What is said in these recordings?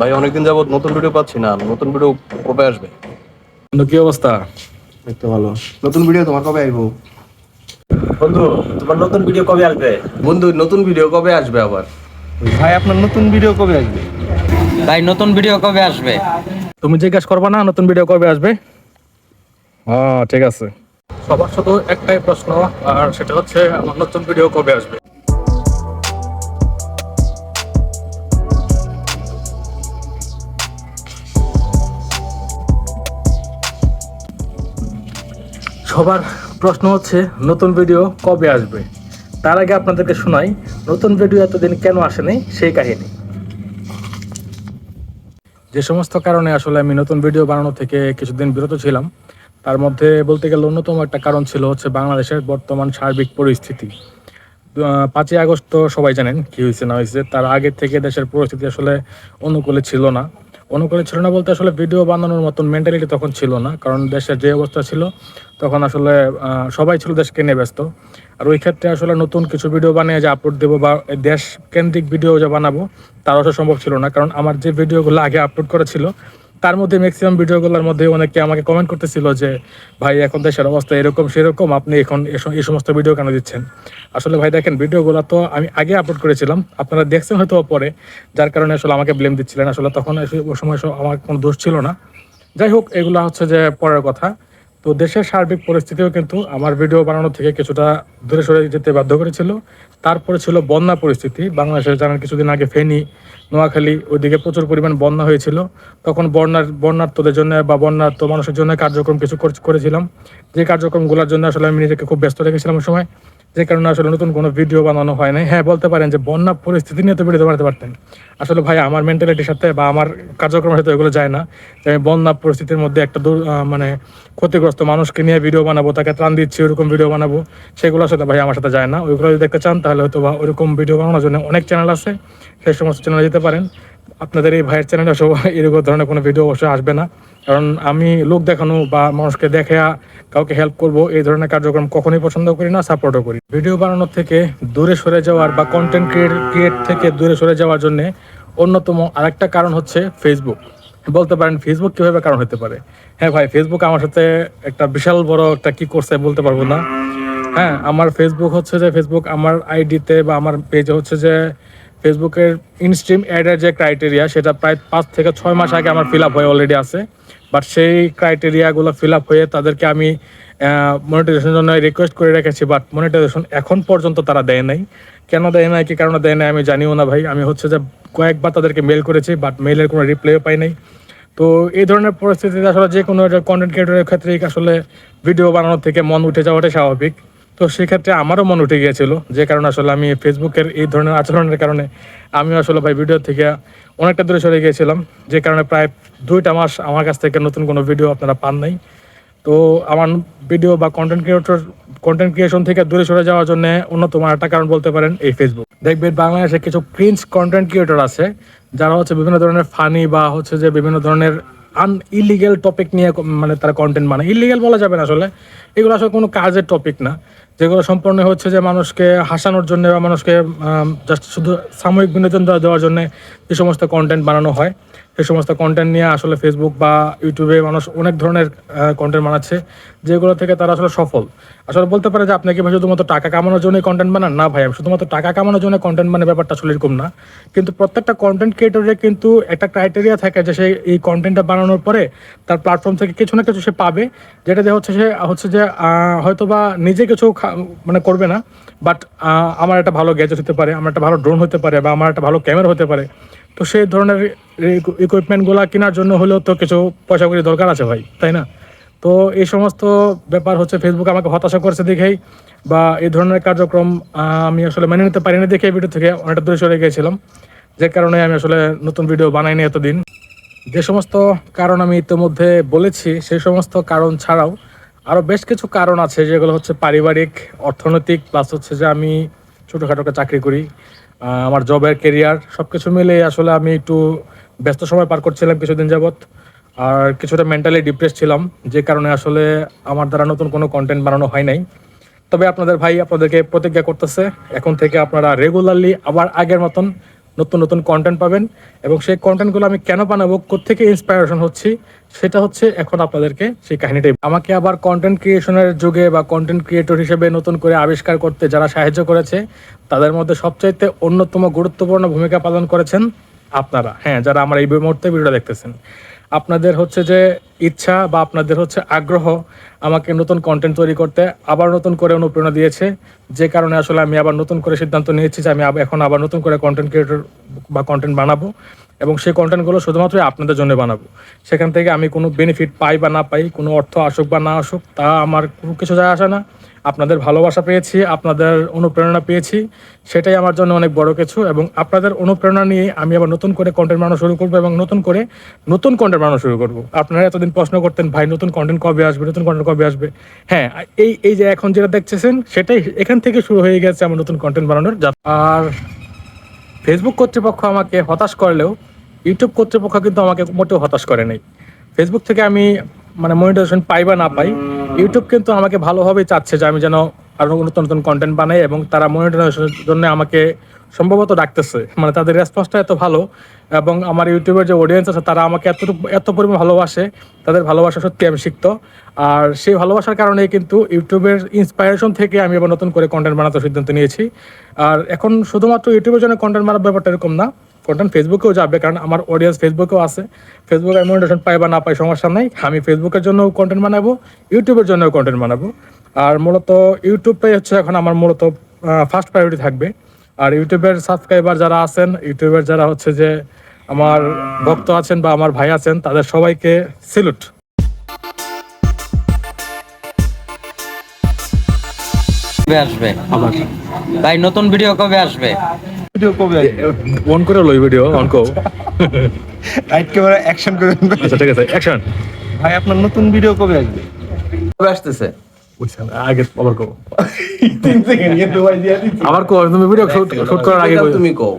ভাই অনেকদিন যাবত নতুন ভিডিও পাচ্ছি না নতুন ভিডিও কবে আসবে? বন্ধু কি অবস্থা? দেখতে ভালো। নতুন ভিডিও তোমার কবে আইবো বন্ধু তোমার নতুন ভিডিও কবে আসবে? বন্ধু নতুন ভিডিও কবে আসবে আবার? ভাই আপনার নতুন ভিডিও কবে আসবে? ভাই নতুন ভিডিও কবে আসবে? তুমি জিজ্ঞাসা করবা না নতুন ভিডিও কবে আসবে? হ্যাঁ ঠিক আছে। সবার শুধু একটাই প্রশ্ন আর সেটা হচ্ছে আমার নতুন ভিডিও কবে আসবে? সবার প্রশ্ন হচ্ছে, নতুন ভিডিও কবে আসবে? তার আগে আপনাদেরকে শোনাই, নতুন ভিডিও এতদিন কেন আসেনি? সেই কাহিনী। যে সমস্ত কারণে আসলে আমি নতুন ভিডিও বানানো থেকে কিছুদিন বিরত ছিলাম। তার মধ্যে বলতে গেলে অন্যতম একটা কারণ ছিল হচ্ছে বাংলাদেশের বর্তমান সার্বিক পরিস্থিতি। পাঁচই আগস্ট তো সবাই জানেন কী হয়েছে, না হয়েছে। তার আগে থেকে দেশের পরিস্থিতি আসলে অনুকূলে ছিল না। অনুকূলে ছিল না বলতে আসলে ভিডিও বানানোর মতন মেন্টালিটি তখন ছিল না, কারণ দেশের যে অবস্থা ছিল, তখন আসলে সবাই ছিল দেশকে নিয়ে ব্যস্ত। আর ওই ক্ষেত্রে আসলে নতুন কিছু ভিডিও বানিয়ে যে আপলোড দেবো বা দেশ কেন্দ্রিক ভিডিও যে বানাবো, তার আসলে সম্ভব ছিল না। কারণ আমার যে ভিডিওগুলো আগে আপলোড করেছিল তার মধ্যে ম্যাক্সিমাম ভিডিওগুলোর মধ্যে অনেকে আমাকে কমেন্ট করতেছিল যে, ভাই, এখন দেশের অবস্থা এরকম সেরকম, আপনি এখন এই সমস্ত ভিডিও কেন দিচ্ছেন? আসলে ভাই, দেখেন ভিডিওগুলো তো আমি আগে আপলোড করেছিলাম। আপনারা দেখছেন হয়তো পরে, যার কারণে আসলে আমাকে ব্লেম দিচ্ছিলেন। আসলে তখন ওই সময় আমার কোনো দোষ ছিল না। যাই হোক, এগুলো হচ্ছে যে পরের কথা। তো দেশের সার্বিক পরিস্থিতিও কিন্তু আমার ভিডিও বানানো থেকে কিছুটা দূরে সরে যেতে বাধ্য করেছিল। তারপরে ছিল বন্যা পরিস্থিতি। বাংলাদেশের জানেন কিছুদিন আগে ফেনী নোয়াখালী, ওইদিকে প্রচুর পরিমাণ বন্যা হয়েছিল। তখন বন্যার বন্যার্থদের জন্য বা বন্যার্থ মানুষের জন্য কার্যক্রম কিছু করেছিলাম। যে কার্যক্রমগুলোর জন্য আসলে আমি নিজেকে খুব ব্যস্ত রেখেছিলাম ওই সময়। যে কারণে আসলে নতুন কোনো ভিডিও বানানো হয় নাই। হ্যাঁ বলতে পারেন যে বন্যা পরিস্থিতি নিয়ে তো ভিডিও বানাতে পারতেন। আসলে ভাই, আমার মেন্টালিটির সাথে বা আমার কার্যক্রমের সাথে এগুলো যায় না। যে আমি বন্যা পরিস্থিতির মধ্যে একটা দূর মানে ক্ষতিগ্রস্ত মানুষকে নিয়ে ভিডিও বানাবো, তাকে ত্রাণ দিচ্ছি ওরকম ভিডিও বানাবো সেগুলো আসলে ভাই আমার সাথে যায় না। ওইগুলো যদি দেখতে চান তাহলে হয়তো বা ওরকম ভিডিও বানানোর জন্য অনেক চ্যানেল আছে। সেই সমস্ত চ্যানেলে যেতে পারেন। আপনাদের এই ভাইয়ের চ্যানেলে সব এরকম ধরনের কোনো ভিডিও অবশ্যই আসবে না। কারণ আমি লোক দেখানো বা মানুষকে দেখে কাউকে হেল্প করব, এই ধরনের কার্যক্রম কখনোই পছন্দ করি না সাপোর্টও করি। ভিডিও বানানোর থেকে দূরে সরে যাওয়ার বা কন্টেন্ট ক্রিয়েট ক্রিয়েট থেকে দূরে সরে যাওয়ার জন্য অন্যতম আরেকটা কারণ হচ্ছে ফেসবুক বলতে পারেন ফেসবুক কীভাবে কারণ হতে পারে? হ্যাঁ ভাই ফেসবুক আমার সাথে একটা বিশাল বড় একটা কি করছে বলতে পারব না। হ্যাঁ আমার ফেসবুক হচ্ছে যে ফেসবুক আমার আইডিতে বা আমার পেজে হচ্ছে যে ফেসবুকের ইনস্ট্রিম অ্যাডের যে ক্রাইটেরিয়া সেটা প্রায় পাঁচ থেকে ছয় মাস আগে আমার ফিল আপ হয়ে অলরেডি আছে। বাট সেই ক্রাইটেরিয়াগুলো ফিল আপ হয়ে তাদেরকে আমি মনিটাইজেশনের জন্য রিকোয়েস্ট করে রেখেছি বাট মনিটাইজেশন এখন পর্যন্ত তারা দেয় নাই। কেন দেয় নাই, কি কারণে দেয় নাই, আমি জানিও না ভাই। আমি হচ্ছে যে কয়েকবার তাদেরকে মেল করেছি বাট মেলের কোনো রিপ্লাইও পাই নাই। তো এই ধরনের পরিস্থিতিতে আসলে যে কোনো কন্টেন্ট ক্রিয়েটরের ক্ষেত্রেই আসলে ভিডিও বানানোর থেকে মন উঠে যাওয়াটাই স্বাভাবিক। তো সেক্ষেত্রে আমারও মন উঠে গিয়েছিল, যে কারণে আসলে আমি ফেসবুকের এই ধরনের আচরণের কারণে আমি আসলে ভাই ভিডিও থেকে অনেকটা দূরে সরে গিয়েছিলাম, যে কারণে প্রায় দুইটা মাস আমার কাছ থেকে নতুন কোনো ভিডিও আপনারা পান নাই। তো আমার ভিডিও বা কন্টেন্ট ক্রিয়েটর কন্টেন্ট ক্রিয়েশন থেকে দূরে সরে যাওয়ার জন্য অন্যতম একটা কারণ বলতে পারেন এই ফেসবুক দেখবেন বাংলাদেশে কিছু প্রিন্স কন্টেন্ট ক্রিয়েটর আছে, যারা হচ্ছে বিভিন্ন ধরনের ফানি বা হচ্ছে যে বিভিন্ন ধরনের আন ইলিগেল টপিক নিয়ে মানে তারা কন্টেন্ট বানায়। ইলিগেল বলা যাবে না আসলে, এগুলো আসলে কোনো কাজের টপিক না। যেগুলো সম্পূর্ণ হচ্ছে যে মানুষকে হাসানোর জন্য বা মানুষকে জাস্ট শুধু সাময়িক বিনোদন দেওয়ার জন্য যে সমস্ত কন্টেন্ট বানানো হয়। সেই সমস্ত কন্টেন্ট নিয়ে আসলে ফেসবুক বা ইউটিউবে মানুষ অনেক ধরনের কন্টেন্ট বানাচ্ছে, যেগুলো থেকে তারা আসলে সফল। আসলে বলতে পারে যে আপনি কি ভাই শুধুমাত্র টাকা কামানোর জন্য কন্টেন্ট বানান? না ভাই, আমি শুধুমাত্র টাকা কামানোর জন্য কন্টেন্ট মানে ব্যাপারটা আসলে এরকম না। কিন্তু প্রত্যেকটা কন্টেন্ট ক্রিয়েটরের কিন্তু একটা ক্রাইটেরিয়া থাকে যে সে এই কন্টেন্টটা বানানোর পরে তার প্ল্যাটফর্ম থেকে কিছু না কিছু সে পাবে, যেটা দিয়ে হচ্ছে সে, হচ্ছে যে হয়তো বা নিজে কিছু মানে করবে না বাট আমার একটা ভালো গ্যাজেট হতে পারে, আমার একটা ভালো ড্রোন হতে পারে বা আমার একটা ভালো ক্যামেরা হতে পারে। তো সেই ধরনের ইকুইপমেন্টগুলো কেনার জন্য হলেও তো কিছু পয়সা করি দরকার আছে ভাই, তাই না? তো এই সমস্ত ব্যাপার হচ্ছে ফেসবুক আমাকে হতাশা করেছে দেখেই বা এই ধরনের কার্যক্রম আমি আসলে মেনে নিতে পারিনি দেখে ভিডিও থেকে অনেকটা দূরে সরে গিয়েছিলাম। যে কারণে আমি আসলে নতুন ভিডিও বানাইনি এতদিন। যে সমস্ত কারণ আমি ইতিমধ্যে বলেছি, সেই সমস্ত কারণ ছাড়াও আরও বেশ কিছু কারণ আছে যেগুলো হচ্ছে পারিবারিক, অর্থনৈতিক প্লাস হচ্ছে যে আমি ছোটোখাটো চাকরি করি। আমার জবের কেরিয়ার সব কিছু মিলে আসলে আমি একটু ব্যস্ত সময় পার করছিলাম কিছুদিন যাবৎ। আর কিছুটা মেন্টালি ডিপ্রেস ছিলাম, যে কারণে আসলে আমার দ্বারা নতুন কোনো কন্টেন্ট বানানো হয় নাই। তবে আপনাদের ভাই আপনাদেরকে প্রতিজ্ঞা করতেছে, এখন থেকে আপনারা রেগুলারলি আবার আগের মতন নতুন নতুন কন্টেন্ট পাবেন এবং সেই কন্টেন্টগুলো আমি কেন বানাবো কোথেকে ইন্সপায়ারেশন হচ্ছি, সেটা হচ্ছে এখন আপনাদেরকে সেই কাহিনীটাই আমাকে আবার কন্টেন্ট ক্রিয়েশনের যুগে বা কন্টেন্ট ক্রিয়েটর হিসেবে নতুন করে আবিষ্কার করতে যারা সাহায্য করেছে, তাদের মধ্যে সবচাইতে অন্যতম গুরুত্বপূর্ণ ভূমিকা পালন করেছেন আপনারা। হ্যাঁ যারা আমার এই মুহূর্তে ভিডিওটা দেখতেছেন। আপনাদের হচ্ছে যে ইচ্ছা বা আপনাদের হচ্ছে আগ্রহ আমাকে নতুন কন্টেন্ট তৈরি করতে আবার নতুন করে অনুপ্রেরণা দিয়েছে। যে কারণে আসলে আমি আবার নতুন করে সিদ্ধান্ত নিয়েছি যে আমি এখন আবার নতুন করে কন্টেন্ট ক্রিয়েটর বা কন্টেন্ট বানাবো। এবং সেই কন্টেন্টগুলো শুধুমাত্র আপনাদের জন্য বানাবো। সেখান থেকে আমি কোনো বেনিফিট পাই বা না পাই, কোনো অর্থ আসুক বা না আসুক, তা আমার কোনো কিছু যায় আসে না। আপনাদের ভালোবাসা পেয়েছি, আপনাদের অনুপ্রেরণা পেয়েছি, সেটাই আমার জন্য অনেক বড় কিছু এবং আপনাদের অনুপ্রেরণা নিয়ে আমি আবার নতুন করে কন্টেন্ট বানানো শুরু করব এবং নতুন করে নতুন কন্টেন্ট বানানো শুরু করব। আপনারা এতদিন প্রশ্ন করতেন, ভাই, নতুন কন্টেন্ট কবে আসবে? নতুন কন্টেন্ট কবে আসবে? হ্যাঁ এই এই যে এখন যেটা দেখতেছেন, সেটাই এখান থেকে শুরু হয়ে গেছে আমার নতুন কন্টেন্ট বানানোর আর ফেসবুক কর্তৃপক্ষ আমাকে হতাশ করলেও ইউটিউব কর্তৃপক্ষ কিন্তু আমাকে মোটেও হতাশ করে নাই। ফেসবুক থেকে আমি মানে মনিটাইজেশন পাই বা না পাই ইউটিউব কিন্তু আমাকে ভালোভাবেই চাচ্ছে যে আমি যেন আরও নতুন নতুন কন্টেন্ট বানাই এবং তারা মনিটাইজেশনের জন্য আমাকে সম্ভবত ডাকতেছে। মানে তাদের রেসপন্সটা এত ভালো এবং আমার ইউটিউবের যে অডিয়েন্স আছে, তারা আমাকে এত এত পরিমাণ ভালোবাসে, তাদের ভালোবাসা সত্যি আমি শিখত আর সেই ভালোবাসার কারণে কিন্তু ইউটিউবের ইন্সপায়ারেশন থেকে আমি আবার নতুন করে কন্টেন্ট বানাতে সিদ্ধান্ত নিয়েছি। আর এখন শুধুমাত্র ইউটিউবের জন্য কন্টেন্ট বানার ব্যাপারটা এরকম না কন্টেন্ট ফেসবুকেও যাবে কারণ আমার অডিয়েন্স ফেসবুকেও আছে। ফেসবুকে আমি মনিটেশন পাই বা না পাই সমস্যা নাই। আমি ফেসবুকের জন্য কন্টেন্ট বানাবো ইউটিউবের জন্য কন্টেন্ট বানাবো। আর মূলত ইউটিউবটাই হচ্ছে এখন আমার মূলত ফার্স্ট প্রায়োরিটি থাকবে। আর ইউটিউবের সাবস্ক্রাইবার যারা আছেন ইউটিউবের যারা হচ্ছে যে আমার ভক্ত আছেন বা আমার ভাই আছেন তাদের সবাইকে সিলুট কবে আসবে? ভাই নতুন ভিডিও কবে আসবে? ভিডিও কবে আসবে? অন করে লই ভিডিও অন কো রাইট ক্যামেরা অ্যাকশন করে আচ্ছা ঠিক আছে অ্যাকশন ভাই আপনার নতুন ভিডিও কবে আসবে? কবে আসতেছে? আগে আবার কো তিন সেকেন্ড কিন্তু ভাই দিয়ে দিচ্ছি। আবার কো তুমি ভিডিও শুট করার আগে তুমি কও।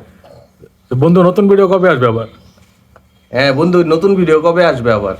বন্ধু নতুন ভিডিও কবে আসবে আবার? হ্যাঁ বন্ধু নতুন ভিডিও কবে আসবে আবার?